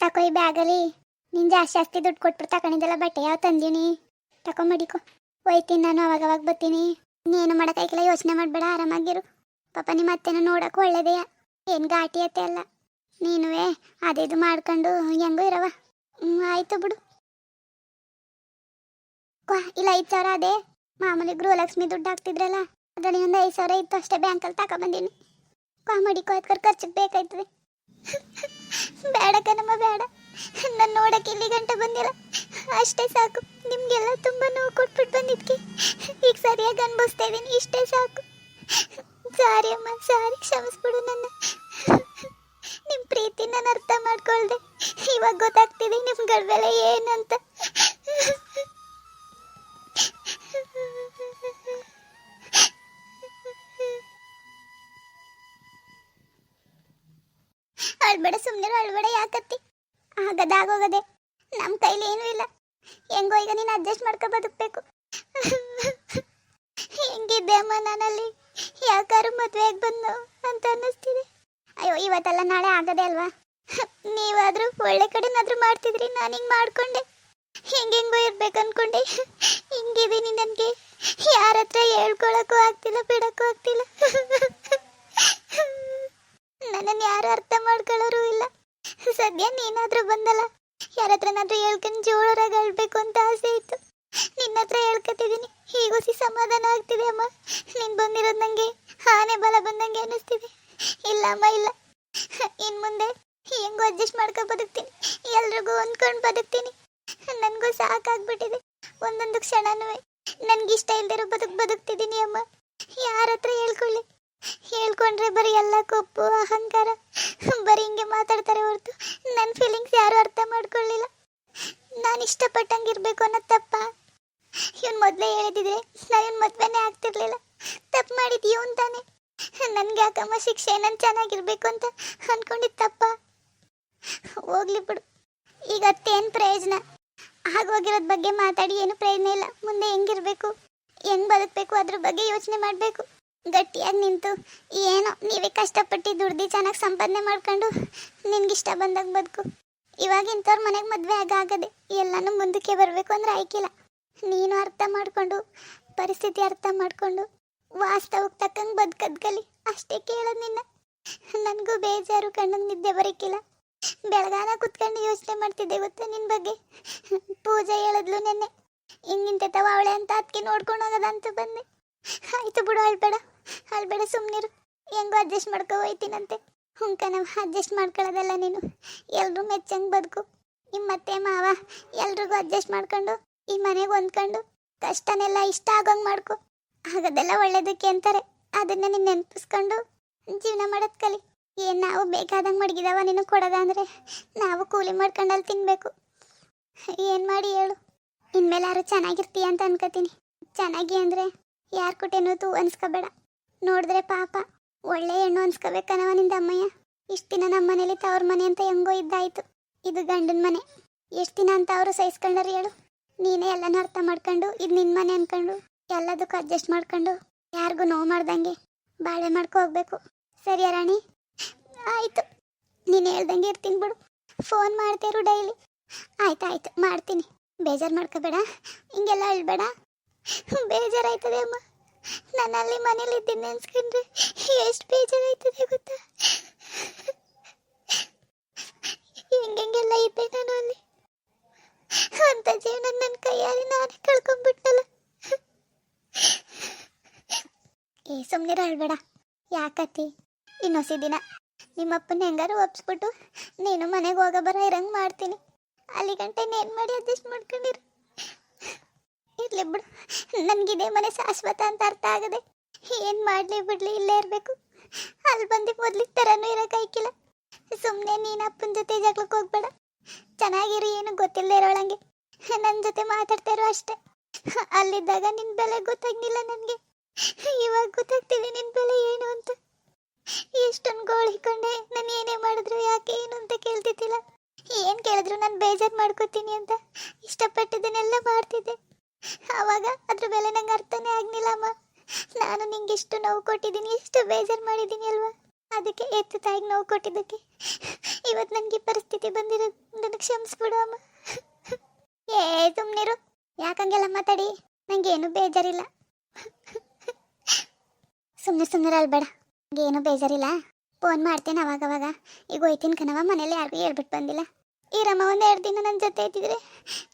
ತಕೋ ಈ ಬ್ಯಾಗಲಿ ನೀನು ಜಾಸ್ತಿ ದುಡ್ಡು ಕೊಟ್ಬಿಟ್ಟು ತಕೊಂಡಿದ್ದಲ್ಲ ಬಟ್ಟೆ ಯಾವ ತಂದೀನಿ? ತಕೊ ಮಡಿಕೊ. ಒಯ್ತೀನಿ ನಾನು ಅವಾಗ ಅವಾಗ ಬರ್ತೀನಿ. ನೀನು ಮಾಡೋಕ್ಕಾಗಿಲ್ಲ ಯೋಚನೆ ಮಾಡಬೇಡ ಆರಾಮಾಗಿರು. ಪಾಪ ನಿಮ್ಮ ಅತ್ತೆನ ನೋಡಕ್ಕೆ ಒಳ್ಳೇದೆಯಾ ಏನು ಘಾಟಿ ಅತ್ತೆ ಅಲ್ಲ. ನೀನುವೇ ಅದೇ ಇದು ಮಾಡ್ಕೊಂಡು ಹೆಂಗೂ ಇರವ ಹ್ಞೂ ಆಯಿತು ಬಿಡು. ಕ್ವಾ, ಇಲ್ಲ ಐದು ಸಾವಿರ ಅದೇ. ಮಾಮೂಲಿ ಗೃಹಲಕ್ಷ್ಮಿ ದುಡ್ಡು ಹಾಕ್ತಿದ್ರಲ್ಲ ಅದರಲ್ಲಿ ಒಂದು ಐದು ಸಾವಿರ ಇತ್ತು ಅಷ್ಟೇ ಬ್ಯಾಂಕಲ್ಲಿ ತಗೊಬಂದೀನಿ ಕಾಮಿಡಿ ಕೋಯ್ಕರ್ ಖರ್ಚಿಗೆ ಬೇಕಾಯ್ತದೆ. ಬೇಡ ಕಣಮ್ಮ, ಬೇಡ. ನಾನು ನೋಡಕ್ಕೆ ಇಲ್ಲಿ ಗಂಟೆ ಬಂದಿಲ್ಲ. ಅಷ್ಟೇ ಸಾಕು. ನಿಮಗೆಲ್ಲ ತುಂಬ ನೋವು ಕೊಟ್ಬಿಟ್ಟು ಬಂದಿದ್ಕೆ. ಈಗ ಸರಿಯಾಗಿ ಅನ್ಭವಿಸ್ತಾ ಇಷ್ಟೇ ಸಾಕು. ಸಾರಿ ಅಮ್ಮ, ಸಾರಿ. ಕ್ಷಮಿಸ್ಬಿಡು ನನ್ನ. ನಿಮ್ಮ ಪ್ರೀತಿ ನಾನು ಅರ್ಥ ಮಾಡ್ಕೊಳ್ದೆ. ಇವಾಗ ಗೊತ್ತಾಗ್ತಿದೆ ನಿಮ್ಗಳ ಬೆಲೆ ಏನಂತ. ಅಳ್ಬೇಡ ಸುಮ್ಮನೆ ಅಳ್ಬೇಡ ಯಾಕತ್ತಿ? ಆಗದ, ಆಗೋಗದೆ. ನಮ್ಮ ಕೈಲಿ ಏನೂ ಇಲ್ಲ. ಹೆಂಗೋ ಈಗ ನೀನು ಅಡ್ಜಸ್ಟ್ ಮಾಡ್ಕೊ ಬದುಕಬೇಕು. ಹೆಂಗಿದ್ದೆ ಅಮ್ಮ ನಾನಲ್ಲಿ? ಯಾಕಾರು ಮದುವೆಗೆ ಬಂದು ಅಂತ ಅನ್ನಿಸ್ತಿದೆ. ಅಯ್ಯೋ, ಇವತ್ತೆಲ್ಲ ನಾಳೆ ಆಗದೆ ಅಲ್ವಾ? ನೀವಾದರೂ ಒಳ್ಳೆ ಕಡೆನಾದರೂ ಮಾಡ್ತಿದ್ರಿ, ನಾನು ಹಿಂಗೆ ಮಾಡ್ಕೊಂಡೆ. ಹೆಂಗೆಂಗೋ ಇರ್ಬೇಕು ಅನ್ಕೊಂಡೆ. ಹಿಂಗಿದ್ದೀನಿ ನನಗೆ. ಯಾರ ಹತ್ರ ಹೇಳ್ಕೊಳಕ್ಕೂ ಆಗ್ತಿಲ್ಲ, ಬಿಡಕ್ಕೂ ಆಗ್ತಿಲ್ಲ. ನನ್ನನ್ನು ಯಾರು ಅರ್ಥ ಮಾಡ್ಕೊಳ್ಳೋರು ಇಲ್ಲ. ಸದ್ಯ ನೀನಾದ್ರೂ ಬಂದಲ್ಲ. ಯಾರ ಹತ್ರನಾದ್ರೂ ಹೇಳ್ಕೊಂಡು ಜೋಳರಾಗ ಹೇಳ್ಬೇಕು ಅಂತ ಆಸೆ ಇತ್ತು. ನಿನ್ನ ಹತ್ರ ಹೇಳ್ಕೊತಿದ್ದೀನಿ ಹೀಗೋಸಿ ಸಮಾಧಾನ ಆಗ್ತಿದೆ ಅಮ್ಮ. ನೀನು ಬಂದಿರೋದು ನಂಗೆ ಆನೆ ಬಲ ಬಂದಂಗೆ ಅನ್ನಿಸ್ತಿದೆ. ಇಲ್ಲ ಅಮ್ಮ, ಇಲ್ಲ. ಇನ್ ಮುಂದೆ ಹೆಂಗೋ ಅಡ್ಜಸ್ಟ್ ಮಾಡ್ಕೊ ಬದುಕ್ತೀನಿ. ಎಲ್ರಿಗೂ ಹೊಂದ್ಕೊಂಡು ಬದುಕ್ತೀನಿ. ನನಗೂ ಸಾಕಾಗ್ಬಿಟ್ಟಿದೆ. ಒಂದೊಂದು ಕ್ಷಣನೂ. ನನ್ಗಿಷ್ಟ ಇಲ್ದಿರೋ ಬದುಕು ಬದುಕ್ತಿದ್ದೀನಿ ಅಮ್ಮ. ಯಾರ ಹತ್ರ ಹೇಳ್ಕೊಳ್ಳಿ. ಹೇಳ್ಕೊಂಡ್ರೆ ಬರೀ ಎಲ್ಲ ಕೊಪ್ಪು, ಅಹಂಕಾರ. ಬರೀ ಹಿಂಗೆ ಮಾತಾಡ್ತಾರೆ ಹೊರತು. ನನ್ನ ಫೀಲಿಂಗ್ಸ್ ಯಾರು ಅರ್ಥ ಮಾಡ್ಕೊಳ್ಳಿಲ್ಲ. ನಾನು ಇಷ್ಟಪಟ್ಟಂಗಿರ್ಬೇಕು ಅನ್ನೋ ತಪ್ಪ. ಇವನ್ ಮೊದಲೇ ಹೇಳಿದಿದ್ರೆ ನಾನು ಇವನ್ ಮದ್ವೆನೇ ಆಗ್ತಿರ್ಲಿಲ್ಲ. ತಪ್ಪು ಮಾಡಿದ್ ಇವನ್ ತಾನೆ ನನ್ಗೆ ಯಾಕಮ್ಮ ಶಿಕ್ಷೆ, ನಾನು ಚೆನ್ನಾಗಿರ್ಬೇಕು ಅಂತ ಅನ್ಕೊಂಡಿದ್ ತಪ್ಪ. ಹೋಗ್ಲಿ ಬಿಡು. ಈಗ ಅತ್ತೇನ್ ಪ್ರಯೋಜನ? ಆಗೋಗಿರೋದ್ ಬಗ್ಗೆ ಮಾತಾಡಿ ಏನು ಪ್ರಯೋಜನ ಇಲ್ಲ. ಮುಂದೆ ಹೆಂಗಿರ್ಬೇಕು? ಹೆಂಗ್ ಬದುಕ್ಬೇಕು? ಅದ್ರ ಬಗ್ಗೆ ಯೋಚನೆ ಮಾಡಬೇಕು. ಗಟ್ಟಿಯಾಗಿ ನಿಂತು ಏನೋ ನೀವೇ ಕಷ್ಟಪಟ್ಟು ದುಡ್ದು ಚೆನ್ನಾಗಿ ಸಂಪಾದನೆ ಮಾಡ್ಕೊಂಡು ನಿನ್ಗಿಷ್ಟ ಬಂದಾಗ ಬದುಕು. ಇವಾಗ ಇಂಥವ್ರ ಮನೆಗೆ ಮದುವೆ ಆಗಾಗದೆ ಎಲ್ಲನೂ ಮುಂದಕ್ಕೆ ಬರಬೇಕು ಅಂದ್ರೆ ಆಯ್ಕಿಲ್ಲ. ನೀನು ಅರ್ಥ ಮಾಡ್ಕೊಂಡು, ಪರಿಸ್ಥಿತಿ ಅರ್ಥ ಮಾಡ್ಕೊಂಡು ವಾಸ್ತವಕ್ಕೆ ತಕ್ಕಂಗೆ ಬದುಕದ್ಗಲಿ ಅಷ್ಟೇ ಕೇಳೋದು ನಿನ್ನ. ನನಗೂ ಬೇಜಾರು ಕಣ್ಣಂಗೆ ನಿದ್ದೆ ಬರೋಕ್ಕಿಲ್ಲ ಬೆಳಗಾನ ಕುತ್ಕೊಂಡು ಯೋಚನೆ ಮಾಡ್ತಿದ್ದೆ ಗೊತ್ತಾ ನಿನ್ನ ಬಗ್ಗೆ? ಪೂಜೆ ಹೇಳಿದ್ಲು ನೆನ್ನೆ. ತಾವ ಅವಳೆ ಅಂತ ಅದಕ್ಕೆ ನೋಡ್ಕೊಂಡು ಹೋಗೋದಂತ ಬಂದೆ. ಆಯ್ತು ಬಿಡು ಅಳ್ಬೇಡ. ಅಳ್ಬೇಡ ಸುಮ್ಮನಿರು ಹೆಂಗೋ ಅಡ್ಜಸ್ಟ್ ಮಾಡ್ಕೊ ಹೋಯ್ತೀನಂತೆ. ಹುಂಕ ನಾವು ಅಡ್ಜಸ್ಟ್ ಮಾಡ್ಕೊಳ್ಳೋದಲ್ಲ ನೀನು. ಎಲ್ಲರೂ ಮೆಚ್ಚಂಗೆ ಬದುಕು. ನಿಮ್ಮ ಮತ್ತೆ ಮಾವ ಎಲ್ರಿಗೂ ಅಡ್ಜಸ್ಟ್ ಮಾಡ್ಕೊಂಡು, ಈ ಮನೆಗೆ ಹೊಂದ್ಕೊಂಡು ಕಷ್ಟನೆಲ್ಲ ಇಷ್ಟ ಆಗೋಂಗೆ ಮಾಡ್ಕೊ. ಆಗೋದೆಲ್ಲ ಒಳ್ಳೇದಕ್ಕೆ ಅಂತಾರೆ. ಅದನ್ನ ನೀನು ನೆನಪಿಸ್ಕೊಂಡು ಜೀವನ ಮಾಡೋದ್ ಕಲಿ. ಏನು ನಾವು ಬೇಕಾದಂಗೆ ಮಡಗಿದವ ನೀನು ಕೊಡೋದ ಅಂದರೆ ನಾವು ಕೂಲಿ ಮಾಡ್ಕೊಂಡಲ್ಲಿ ತಿನ್ಬೇಕು. ಏನು ಮಾಡಿ ಹೇಳು. ಇನ್ಮೇಲೆ ಯಾರು ಚೆನ್ನಾಗಿರ್ತೀಯ ಅಂತ ಅನ್ಕೋತೀನಿ. ಚೆನ್ನಾಗಿ ಅಂದರೆ ಯಾರು ಕೊಟ್ಟೇನೋ ತೂ ಅನ್ಸ್ಕೋಬೇಡ. ನೋಡಿದ್ರೆ ಪಾಪ. ಒಳ್ಳೆ ಹೆಣ್ಣು ಅನ್ಸ್ಕೋಬೇಕನವ ನಿಂದ ಅಮ್ಮಯ್ಯ. ಇಷ್ಟು ದಿನ ನಮ್ಮ ಮನೇಲಿ ತವ್ರ ಮನೆ ಅಂತ ಹೆಂಗೋ ಇದ್ದಾಯ್ತು. ಇದು ಗಂಡನ ಮನೆ. ಎಷ್ಟು ದಿನ ಅಂತ ಅವರು ಸಹಿಸ್ಕೊಂಡ್ರಿ ಹೇಳು. ನೀನೇ ಎಲ್ಲನೂ ಅರ್ಥ ಮಾಡ್ಕೊಂಡು, ಇದು ನಿನ್ನ ಮನೆ ಅನ್ಕೊಂಡು, ಎಲ್ಲದಕ್ಕೂ ಅಡ್ಜಸ್ಟ್ ಮಾಡ್ಕೊಂಡು, ಯಾರಿಗೂ ನೋವು ಮಾಡ್ದಂಗೆ ಬಾಳೆ ಮಾಡ್ಕೊ ಹೋಗ್ಬೇಕು. ಸರಿಯಾ ರಾಣಿ? ಆಯ್ತು. ನೀನು ಹೇಳ್ದಂಗೆ ಇರ್ತೀನಿ ಬಿಡು. ಫೋನ್ ಮಾಡ್ತೀರು ಡೈಲಿ. ಆಯ್ತು ಆಯ್ತು. ಮಾಡ್ತೀನಿ. ಬೇಜಾರು ಮಾಡ್ಕೋಬೇಡ. ಹಿಂಗೆಲ್ಲ ಹೇಳ್ಬೇಡ. ಬೇಜಾರಾಯ್ತದೆ ಅಮ್ಮ. ನಾನು ಅಲ್ಲಿ ಮನೇಲಿ ಇದ್ದೀನಿ ಅನ್ಸ್ಕೊಂಡ್ರೆ ಎಷ್ಟು ಬೇಜಾರಾಯ್ತದೆ ಗೊತ್ತಾ? ಹೆಂಗೆಲ್ಲ ಇದ್ದೆ ನಾನು ಅಲ್ಲಿ. ಅಂತ ಜೀವನ ನನ್ನ ಕೈಯಾರಿ ನಾನೇ ಕಳ್ಕೊಂಡ್ಬಿಟ್ಟಲ್ಲ ಏ ಸುಮ್ಮನೆ ಅಳ್ಬೇಡ. ಯಾಕತ್ತಿ? ಇನ್ನೊಸಿ ದಿನ ನಿಮ್ಮಪ್ಪನ ಹೆಂಗಾರು ಒಪ್ಸ್ಬಿಟ್ಟು ನೀನು ಮನೆಗೆ ಹೋಗ ಬರ ಇರಂಗ್ ಮಾಡ್ತೀನಿ. ಅಲ್ಲಿ ಗಂಟೆ ಏನು ಮಾಡಿ ಅಡ್ಜಸ್ಟ್ ಮಾಡ್ಕೊಂಡಿರು. ಇರ್ಲಿ ಬಿಡು. ನನಗಿದೆ ಮನೆ ಶಾಶ್ವತ ಅಂತ ಅರ್ಥ ಆಗದೆ ಏನು ಮಾಡಲಿ ಬಿಡ್ಲಿ ಇಲ್ಲೇ ಇರಬೇಕು. ಅಲ್ಲಿ ಬಂದು ಮೊದ್ಲಿಗೆ ಥರನೂ ಇರೋಕ್ಕಾಯ್ಕಿಲ್ಲ ಸುಮ್ಮನೆ ನೀನು ಅಪ್ಪನ ಜೊತೆ ಜಗಳಕ್ಕೆ ಹೋಗ್ಬೇಡ. ಚೆನ್ನಾಗಿರು ಏನು ಗೊತ್ತಿಲ್ಲದೆ ಇರೋಳಂಗೆ. ನನ್ನ ಜೊತೆ ಮಾತಾಡ್ತಾ ಇರೋ ಅಷ್ಟೇ. ಅಲ್ಲಿದ್ದಾಗ ನಿನ್ನ ಬೆಲೆ ಗೊತ್ತಾಗ್ಲಿಲ್ಲ ನನಗೆ. ಇವಾಗ ಗೊತ್ತಾಗ್ತಿದೆ ನಿನ್ನ ಬೆಲೆ ಏನು ಅಂತ. ಎಷ್ಟೊಂದು ಗೋಳಿಕೊಂಡೆ ನಾನು ಏನೇ ಮಾಡಿದ್ರು ಯಾಕೆ ಏನು ಅಂತ ಕೇಳ್ತಿದ್ದಿಲ್ಲ. ಏನು ಕೇಳಿದ್ರು ನಾನು ಬೇಜಾರು ಮಾಡ್ಕೋತೀನಿ ಅಂತ. ಇಷ್ಟಪಟ್ಟಿದ್ದನ್ನೆಲ್ಲ ಮಾಡ್ತಿದ್ದೆ. ಆವಾಗ ಅದ್ರ ಬೆಲೆ ನಂಗೆ ಅರ್ಥನೇ ಆಗ್ಲಿಲ್ಲ, ಅಮ್ಮ. ನಾನು ನಿಂಗೆ ಎಷ್ಟು ನೋವು ಕೊಟ್ಟಿದ್ದೀನಿ ಎಷ್ಟು ಬೇಜಾರು ಮಾಡಿದ್ದೀನಿ ಅಲ್ವಾ? ಅದಕ್ಕೆ ಎತ್ತು ತಾಯಿಗೆ ನೋವು ಕೊಟ್ಟಿದ್ದಕ್ಕೆ. ಇವತ್ತು ನನಗೆ ಪರಿಸ್ಥಿತಿ ಬಂದಿರೋದು ಕ್ಷಮಿಸ್ಬಿಡು, ಅಮ್ಮ. ಏ ಸುಮ್ಮನಿರು ಯಾಕಂಗೆಲ್ಲ ಮಾತಾಡಿ? ನನಗೇನು ಬೇಜಾರಿಲ್ಲ. ಸುಮ್ಮನೆ ಸುಮ್ಮನೆ ಅಲ್ಬೇಡ ಏನು ಬೇಜಾರಿಲ್ಲ. ಫೋನ್ ಮಾಡ್ತೇನೆ ಅವಾಗ ಅವಾಗ ಈಗ ಹೋಯ್ತೀನಿ ಕಣವ ಮನೇಲಿ ಯಾರಿಗೂ ಹೇಳ್ಬಿಟ್ಟು ಬಂದಿಲ್ಲ. ಈ ರಮ್ಮ ಒಂದು ಎರಡು ದಿನ ನನ್ನ ಜೊತೆ ಇದ್ದಿದ್ರೆ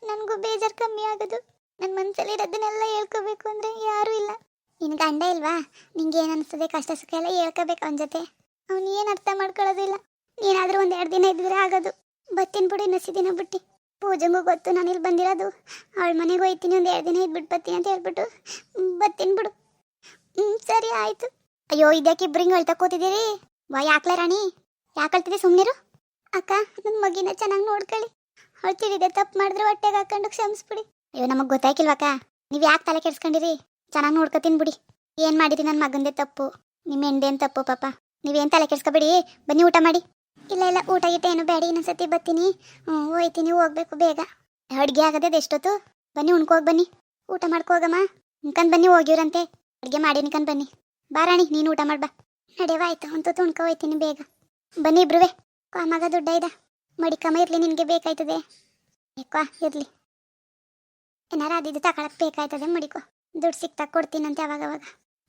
ನನಗೂ ಬೇಜಾರು ಕಮ್ಮಿ ಆಗೋದು. ನನ್ನ ಮನಸ್ಸಲ್ಲಿರೋದನ್ನೆಲ್ಲ ಹೇಳ್ಕೋಬೇಕು ಅಂದರೆ ಯಾರೂ ಇಲ್ಲ. ನಿನ್ ಗಂಡ ಇಲ್ವಾ? ನಿಂಗೆ ಏನು ಅನಿಸ್ತದೆ, ಕಷ್ಟ ಸುಖ ಎಲ್ಲ ಹೇಳ್ಕೋಬೇಕು ಅವನ ಜೊತೆ. ಅವ್ನು ಏನು ಅರ್ಥ ಮಾಡ್ಕೊಳ್ಳೋದಿಲ್ಲ ಏನಾದರೂ ಒಂದು ಎರಡು ದಿನ ಇದ್ರೆ ಆಗೋದು. ಬತ್ತಿನ ಬಿಡು ನಸಿ ದಿನ ಬಿಟ್ಟು. ಪೂಜೆಗೂ ಗೊತ್ತು ನಾನು ಇಲ್ಲಿ ಬಂದಿರೋದು. ಅವಳ ಮನೆಗೆ ಹೋಯ್ತೀನಿ ಒಂದು ಎರಡು ದಿನ ಇದ್ಬಿಟ್ಟು ಬರ್ತೀನಿ ಅಂತ ಹೇಳ್ಬಿಟ್ಟು ಬತ್ತಿನ ಬಿಡು. ಹ್ಞೂ ಸರಿ ಆಯಿತು. ಅಯ್ಯೋ, ಇದ್ಯಾಕೆ ಇಬ್ಬರಿಂಗ್ ಅಳ್ತಾ ಕೂತಿದ್ದೀರಿ? ವಾ, ಯಾಕ್ಲ ರಾಣಿ? ಯಾಕೆ ಅಳ್ತಿದ್ದೆ ಸುಮ್ಮನಿರು ಅಕ್ಕ ನನ್ನ ಮಗಿನ ಚೆನ್ನಾಗಿ ನೋಡ್ಕೊಳ್ಳಿ. ಅವಳು ತಿಳಿದೆ ತಪ್ಪು ಮಾಡಿದ್ರೆ ಹೊಟ್ಟೆಗೆ ಹಾಕೊಂಡು ಕ್ಷಮಿಸ್ಬಿಡಿ. ಅಯ್ಯೋ, ನಮಗೆ ಗೊತ್ತಾಯ್ಕಿಲ್ವಾಕ ನೀವು ಯಾಕೆ ತಲೆ ಕೆಡ್ಸ್ಕೊಂಡಿರಿ? ಚೆನ್ನಾಗಿ ನೋಡ್ಕೊತೀನಿ ಬಿಡಿ. ಏನು ಮಾಡಿರಿ ನನ್ನ ಮಗಂದೇ ತಪ್ಪು? ನಿಮ್ಮ ಹೆಂಡೇನು ತಪ್ಪು ಪಾಪ? ನೀವೇನು ತಲೆ ಕೆಡ್ಸ್ಕೊಬೇಡಿ? ಬನ್ನಿ ಊಟ ಮಾಡಿ. ಇಲ್ಲ ಇಲ್ಲ, ಊಟ ಗೀಟ ಏನು ಬೇಡ, ಇನ್ನೊಂದ್ಸತಿ ಬರ್ತೀನಿ. ಹ್ಞೂ ಹೋಯ್ತೀನಿ, ಹೋಗ್ಬೇಕು ಬೇಗ. ಅಡುಗೆ ಆಗದೆ ಎಷ್ಟೊತ್ತು? ಬನ್ನಿ, ಉಣ್ಕೋಗಿ ಬನ್ನಿ. ಊಟ ಮಾಡ್ಕೋಗಮ್ಮ ಉಣ್ಕಂಡ್ ಬನ್ನಿ, ಹೋಗಿವ್ರಂತೆ. ಅಡುಗೆ ಮಾಡಿ ನಿಕಂಡ್ ಬನ್ನಿ. ಬಾರಾಣಿ ನೀನು ಊಟ ಮಾಡ್ಬಾ ನಡೆಯವ ಆಯ್ತು ಅಂತ ಉಣ್ಕೋ, ಹೋಯ್ತೀನಿ ಬೇಗ. ಬನ್ನಿ ಇಬ್ರುವೆ. ಕಾಮಾಗ ದುಡ್ಡ ಇದ. ಮಡಿಕಮ್ಮ ಇರ್ಲಿ, ನಿನಗೆ ಬೇಕಾಯ್ತದೆ. ಏಕೋ ಇರ್ಲಿ. ಏನಾರ ಅದಿದ್ದು ತಗೊಳಕ್ ಬೇಕಾಯ್ತದೆ ಮಡಿಕೋ. ದುಡ್ಡು ಸಿಕ್ತಾ ಕೊಡ್ತೀನಂತೆ ಅವಾಗ ಅವಾಗ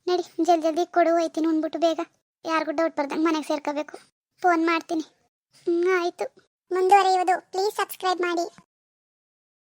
ನಡಿ, ಜಲ್ದಿ ಜಲ್ದಿ ಕೊಡು ಹೋಯ್ತೀನಿ ಅಂದ್ಬಿಟ್ಟು ಬೇಗ. ಯಾರಿಗೂ ಡೌಟ್ ಬರ್ದಂಗೆ ಮನೆಗೆ ಸೇರ್ಕೋಬೇಕು. ಫೋನ್ ಮಾಡ್ತೀನಿ. ಹ್ಞೂ ಆಯಿತು. ಮುಂದುವರಿಯುವುದು. ಪ್ಲೀಸ್ ಸಬ್ಸ್ಕ್ರೈಬ್ ಮಾಡಿ.